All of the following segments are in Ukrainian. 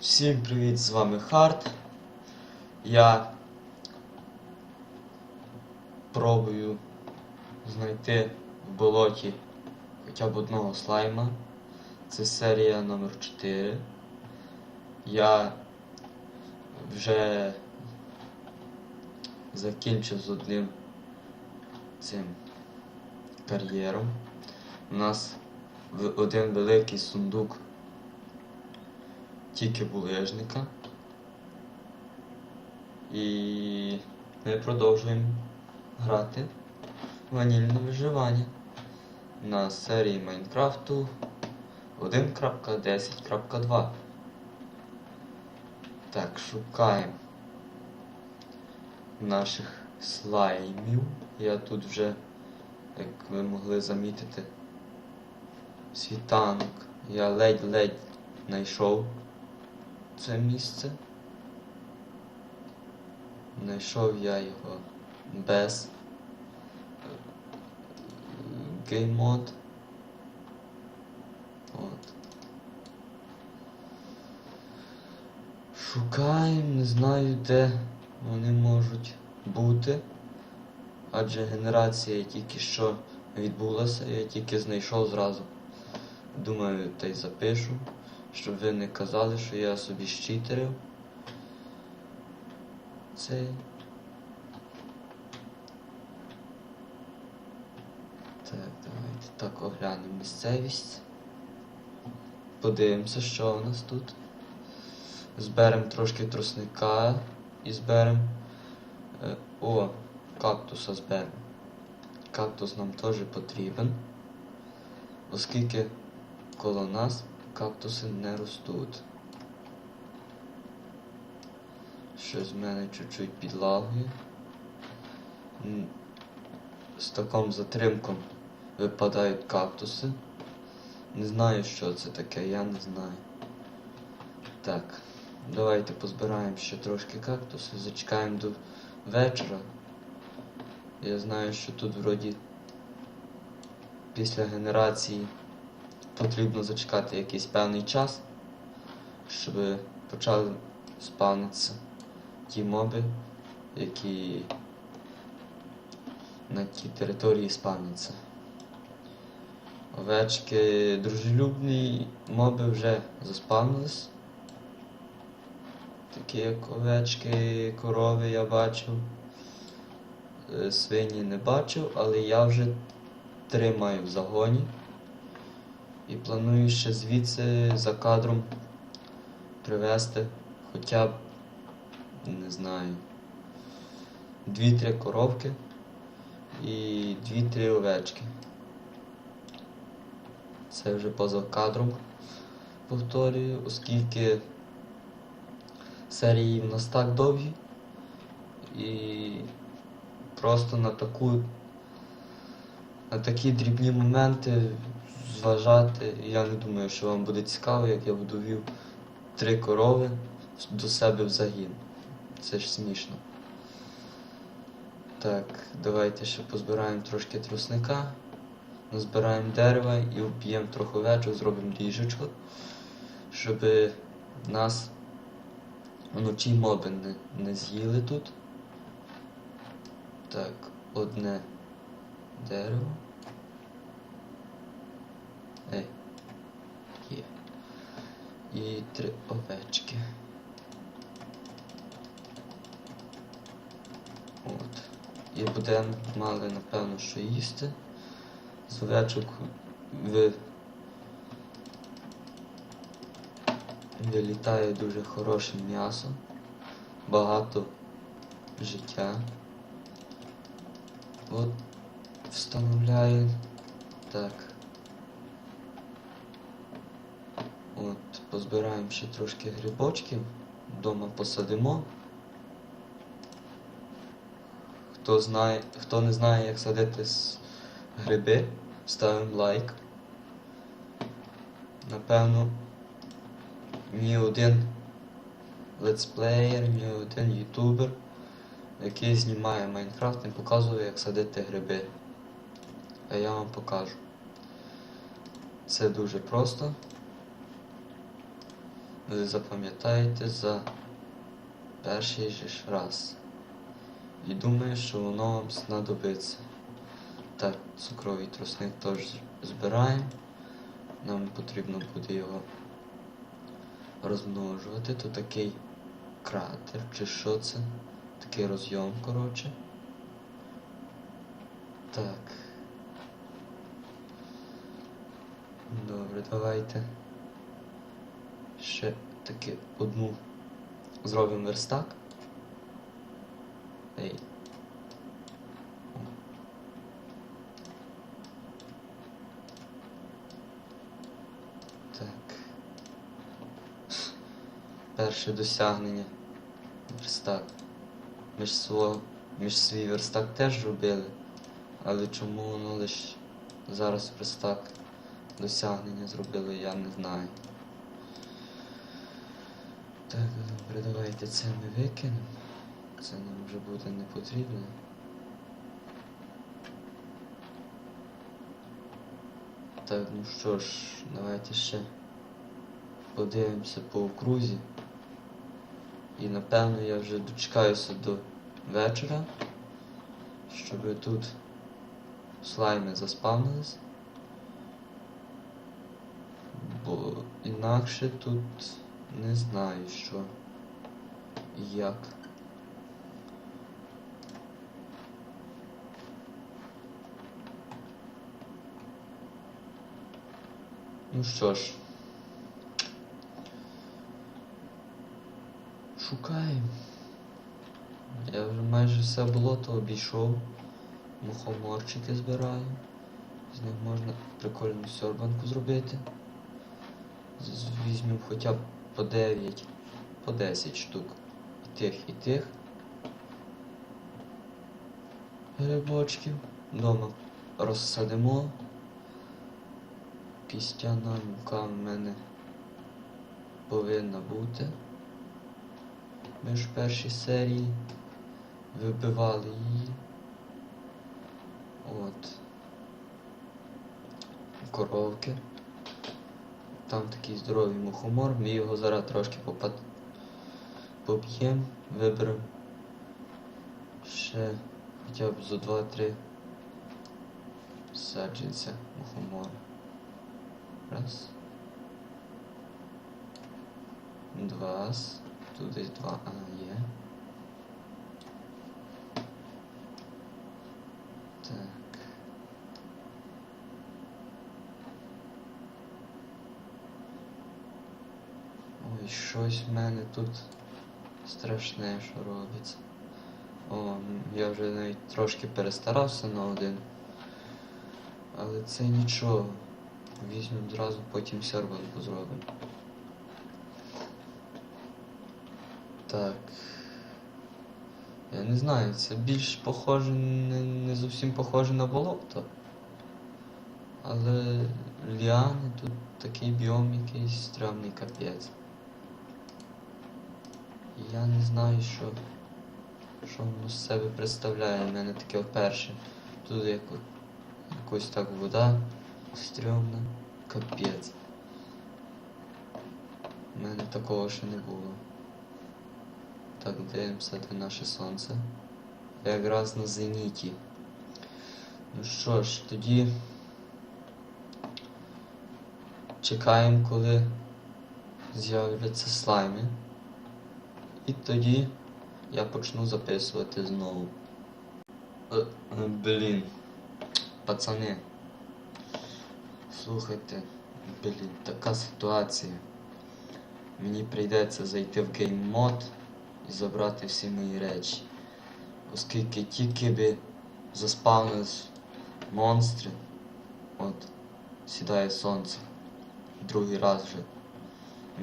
Всім привіт, з вами Харт. Я пробую знайти в болоті хоча б одного слайма. Це серія номер 4. Я вже закінчив з одним цим кар'єром. У нас один великий сундук тільки булежника. І ми продовжуємо грати ванільне виживання на серії Майнкрафту 1.10.2. Так, шукаємо наших слаймів. Я тут вже, як ви могли замітити, світанок. Я ледь-ледь знайшов це місце. Знайшов я його без геймод. От. Шукаємо, не знаю, де вони можуть бути. Адже генерація тільки що відбулася, я тільки знайшов зразу. Думаю, та й запишу, щоб ви не казали, що я собі щитерив. Цей. Так, давайте так оглянемо місцевість. Подивимося, що у нас тут. Зберемо трошки тросника і зберемо. Е, о, кактуса зберемо. Кактус нам теж потрібен, оскільки коло нас кактуси не ростуть. Щось в мене чуть-чуть підлагує. З таким затримком випадають кактуси. Не знаю, що це таке, я не знаю. Так, давайте позбираємо ще трошки кактуси, зачекаємо до вечора. Я знаю, що тут вроді після генерації потрібно зачекати якийсь певний час, щоб почали спавнитися ті моби, які на тій території спавняться. Овечки дружелюбні моби вже заспавнились. Такі як овечки, корови я бачив. Е, Свині не бачив, але я вже три маю в загоні. І планую ще звідси за кадром привезти хоча б, не знаю, дві-три коровки і дві-три овечки. Це вже поза кадром повторюю, оскільки серії в нас так довгі і просто на таку на такі дрібні моменти зважати. Я не думаю, що вам буде цікаво, як я буду вів три корови до себе в загін. Це ж смішно. Так, давайте ще позбираємо трошки трусника, назбираємо дерева і вб'ємо трохи овечок, зробимо ліжечко, щоб нас вночі моби не, не з'їли тут. Так, одне дерево. Ей, є. І три овечки. От. І будемо мали, напевно, що їсти. З овечок ви... вилітає дуже хороше м'ясо, багато життя. От встановляю так. От, позбираємо ще трошки грибочків, вдома посадимо. Хто знає, хто не знає, як садити гриби, ставимо лайк. Напевно, мій один летсплеєр, мій один ютубер, який знімає Майнкрафт і показує, як садити гриби. А я вам покажу. Це дуже просто. Ви запам'ятаєте за перший же ж раз. І думаю, що воно вам знадобиться. Так, цукровий тросник теж збираємо. Нам потрібно буде його розмножувати. То такий кратер, чи що це? Такий розйом, коротше. Так. Добре, давайте. Ще таки одну зробимо верстак. Ей. Так. Перше досягнення. Верстак. Ми ж свого, ми ж свій верстак теж робили. Але чому воно лише зараз верстак досягнення зробили, я не знаю. Так, добре, давайте це ми викинемо. Це нам вже буде не потрібно. Так, ну що ж, давайте ще подивимося по окрузі. І напевно я вже дочекаюся до вечора, щоб тут слайми заспавнились. Бо інакше тут не знаю що як. Ну що ж. Шукаємо. Я вже майже все болото обійшов. Мухоморчики збираю. З них можна прикольну сьорбанку зробити. Візьмемо хоча б по 9, по 10 штук. І тих, і тих. Грибочків. Дома розсадимо. Кістяна мука в мене повинна бути. Ми ж в першій серії вибивали її. От. Коровки. Там такий здоровий мухомор, ми його зараз трошки попад... поб'ємо, виберемо ще хоча б зо 2-3 саджанця мухомора. Раз. Два. Тут десь два А є. Так. Ой, щось в мене тут страшне, що робиться. О, я вже навіть трошки перестарався на один. Але це нічого. Візьмемо зразу, потім серванку зробимо. Так. Я не знаю, це більш похоже, не, не зовсім похоже на болото. Але ліани тут такий біом якийсь стрьомний капець. Я не знаю, що, що воно з себе представляє. У мене таке вперше. Тут як, якось так вода стрьомна. Капець. У мене такого ще не було. Так, дивимося, де наше сонце. Якраз на зеніті. Ну що ж, тоді чекаємо, коли з'являться слайми. І тоді я почну записувати знову. Е, Блін. Пацани. Слухайте, блін, така ситуація. Мені прийдеться зайти в гейм-мод і забрати всі мої речі. Оскільки тільки би заспавнились монстри, от, сідає сонце. Другий раз вже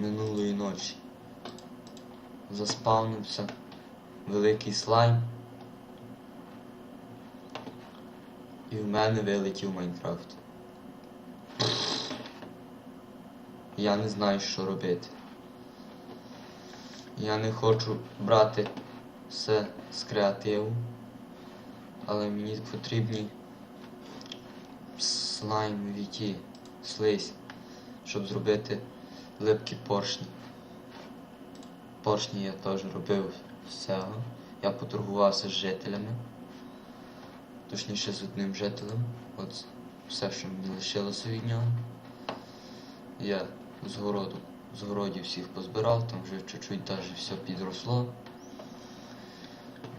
минулої ночі. Заспавнився великий слайм. І в мене вилетів Майнкрафт. Я не знаю, що робити. Я не хочу брати все з креативу, але мені потрібні слаймові ті слизь, щоб зробити липкі поршні. Поршні я теж робив з. Я поторгувався з жителями. Точніше з одним жителем. От все, що мені лишилося від нього. Я з городу, з городів всіх позбирав, там вже чуть-чуть даже все підросло.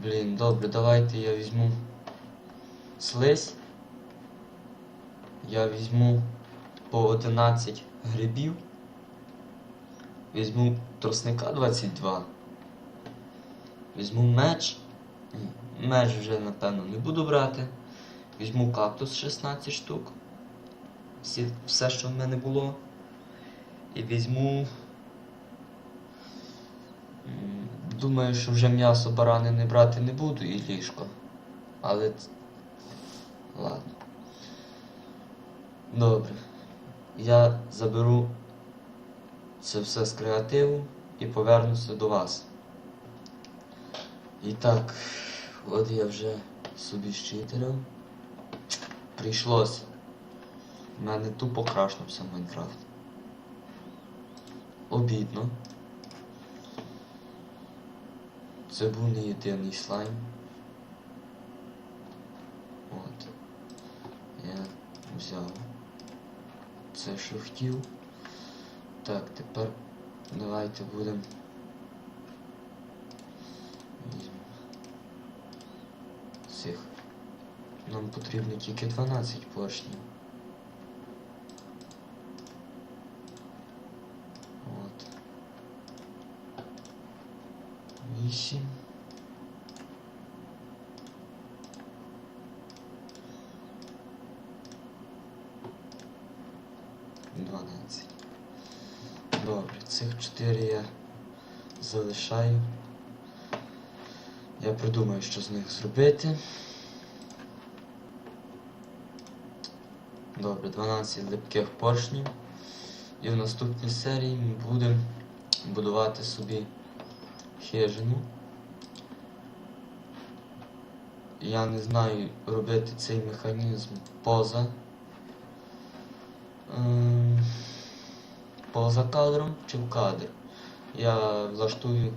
Блін, добре, давайте я візьму слизь. Я візьму по 11 грибів. Візьму тросника 22. Візьму меч. Меч вже, напевно, не буду брати. Візьму кактус 16 штук. Всі, все, що в мене було. І візьму. Думаю, що вже м'ясо барани не брати не буду і ліжко. Але. Ладно. Добре. Я заберу це все з креативу і повернуся до вас. І так, от я вже собі щитерив. Прийшлося. У мене тупо крашнувся Майнкрафт. Обідно. Це був не єдиний слайм. От. Я взяв це, що хотів. Так, тепер давайте будемо. Цих. Нам потрібно тільки 12 поршнів. От. 8. Дванадцять. Добре, цих 4 я залишаю. Я придумаю, що з них зробити. Добре, 12 липких поршнів. І в наступній серії ми будемо будувати собі хижину. Я не знаю робити цей механізм поза. ем, поза кадром чи в кадр. Я влаштую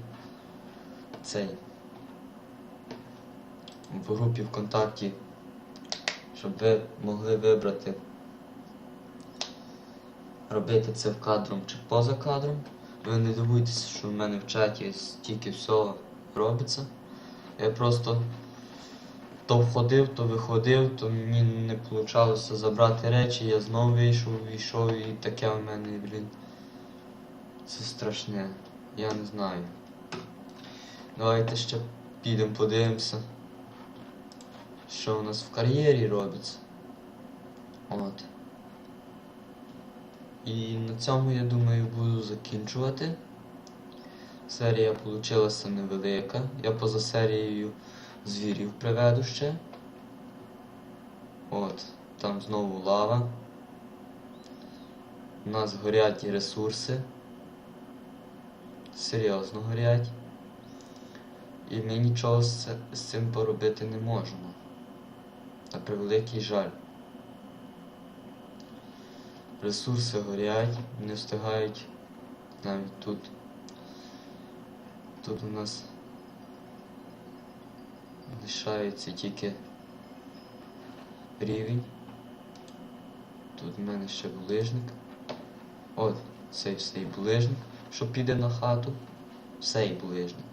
цей в групі ВКонтакті, щоб ви могли вибрати робити це в кадром чи поза кадром. Ви не дивуйтеся, що в мене в чаті стільки всього робиться. Я просто то входив, то виходив, то мені не вийшло забрати речі, я знову вийшов, війшов і таке у мене, блін. Це страшне. Я не знаю. Давайте ще підемо подивимося, що у нас в кар'єрі робиться. От. І на цьому, я думаю, буду закінчувати. Серія вийшла невелика. Я поза серією звірів приведу ще. От, там знову лава. У нас горять ресурси. Серйозно горять. І ми нічого з, з цим поробити не можемо. На превеликий жаль. Ресурси горять, не встигають навіть тут. Тут у нас лишається тільки рівень. Тут в мене ще булижник. От, цей цей булижник, що піде на хату. Цей булижник.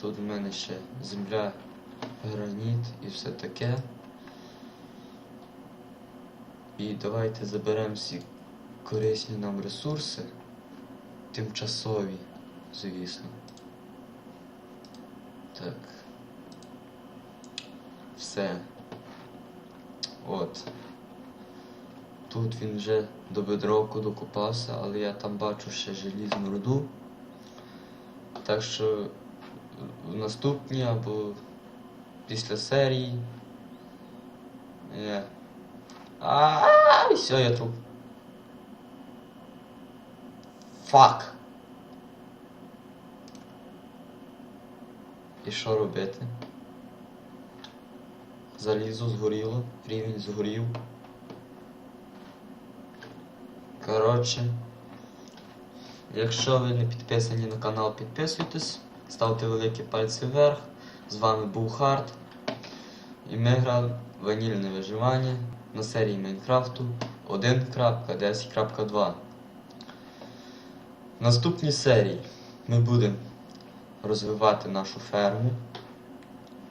Тут в мене ще земля, граніт і все таке. І давайте заберемо всі корисні нам ресурси. Тимчасові, звісно. Так. Все. От. Тут він вже до бедроку докопався, але я там бачу ще желізну руду. Так що в наступній або після серії. Я... А, все, я труп. Фак. І що робити? Залізо згоріло, рівень згорів. Коротше, Якщо ви не підписані на канал, підписуйтесь, ставте великі пальці вверх. З вами був Хард. І ми грали ванільне виживання на серії Майнкрафту 1.10.2. В наступній серії ми будемо розвивати нашу ферму.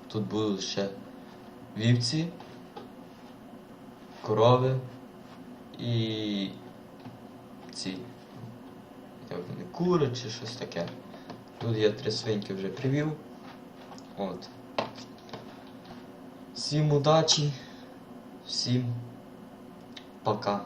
Тут будуть ще вівці, корови і ці вони, кури чи щось таке. Тут я три свиньки вже привів. От. Всім удачі, всім пока.